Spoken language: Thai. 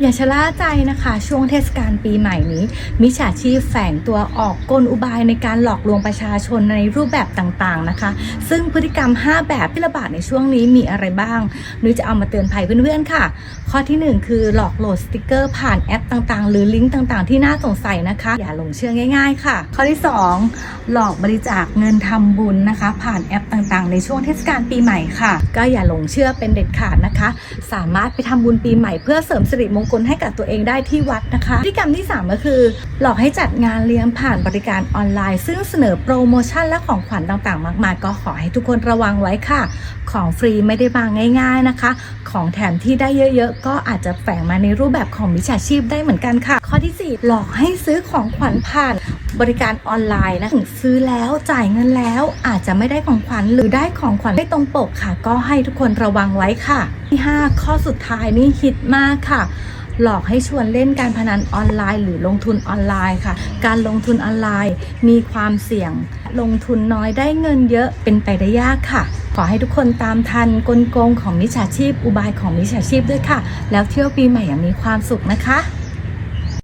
อย่าชะล่าใจนะคะ ช่วงเทศกาลปีใหม่นี้ มิจฉาชีพแฝงตัวออกกลอุบายในการหลอกลวงประชาชนในรูปแบบต่างๆนะคะ ซึ่งพฤติกรรม 5 แบบที่ระบาดในช่วงนี้มีอะไรบ้างนุ้ยจะเอามาเตือนภัยเพื่อนๆค่ะ ข้อทีหนึ่1 คือหลอกโหลดสติกเกอร์ผ่านแอปต่างๆ หรือลิงก์ต่างๆ ที่น่าสงสัยนะคะ อย่าหลงเชื่อง่าย ๆ ค่ะ ข้อที่ 2 หลอกบริจาคเงินทำบุญนะคะ ผ่านแอปต่างๆ ในช่วงเทศกาลปีใหม่ค่ะ ก็อย่าหลงเชื่อเป็นเด็ดขาดนะคะ สามารถไปทำบุญปีใหม่เพื่อเสริมสิริมงคลให้กับตัวเองได้ที่วัดนะคะพฤติกรรมที่ 3 ก็คือ หลอกให้จัดงานเลี้ยงผ่านบริการออนไลน์ ซึ่งเสนอโปรโมชั่นและของขวัญต่างๆ มากมายก็ขอให้ทุกคนระวังไว้ค่ะ ของฟรีไม่ได้มาง่ายๆนะคะ ของแถมที่ได้เยอะๆ ก็อาจจะแฝงมาในรูปแบบของมิจฉาชีพได้เหมือนกันค่ะ ข้อที่ 4 หลอกให้ซื้อของขวัญผ่านบริการออนไลน์นะถึงซื้อแล้วจ่ายเงินแล้ว อาจจะไม่ได้ของขวัญหรือได้ของขวัญไม่ตรงปกค่ะ ก็ให้ทุกคนระวังไว้ค่ะ ที่ 5 ข้อสุดท้ายนี่ฮิตมากค่ะ หลอกให้ชวนเล่นการพนันออนไลน์ หรือลงทุนออนไลน์ค่ะ การลงทุนออนไลน์มีความเสี่ยง ลงทุนน้อยได้เงินเยอะเป็นไปได้ยากค่ะ ขอให้ทุกคนตามทันกลโกงของมิจฉาชีพอุบายของมิจฉาชีพด้วยค่ะ แล้วเที่ยวปีใหม่อย่างมีความสุขนะคะ